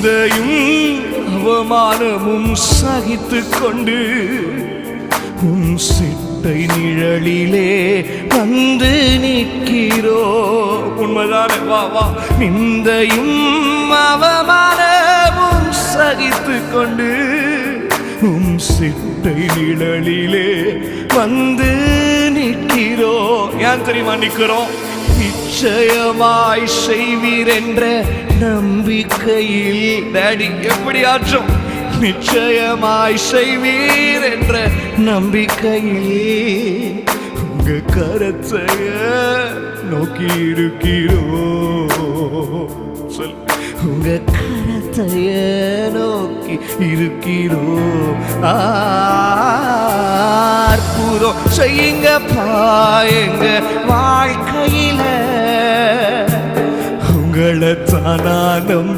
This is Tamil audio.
நிந்தையும் அவமானமும் சகித்து கொண்டு உன் சிட்டை நிழலிலே வந்து நிற்கிறோ. உண்மைதானே? வா வா. நிந்தையும் அவமானமும் சகித்து கொண்டு உம் சிட்டை நிழலிலே வந்து நிற்கிறோ ஏன் தெரியுமா நிற்கிறோம் நிச்சயமாய் செய்வீர் என்ற நம்பிக்கையில் டாடி எப்படி ஆற்றும் நிச்சயமாய் செய்வீர் என்ற நம்பிக்கையில் உங்க கரத்தைய நோக்கி இருக்கிறோ சொல் உங்க கரத்தைய நோக்கி இருக்கிறோ அற்புதம் செய்யுங்க பாயங்க வா உங்களை தானா நம்பி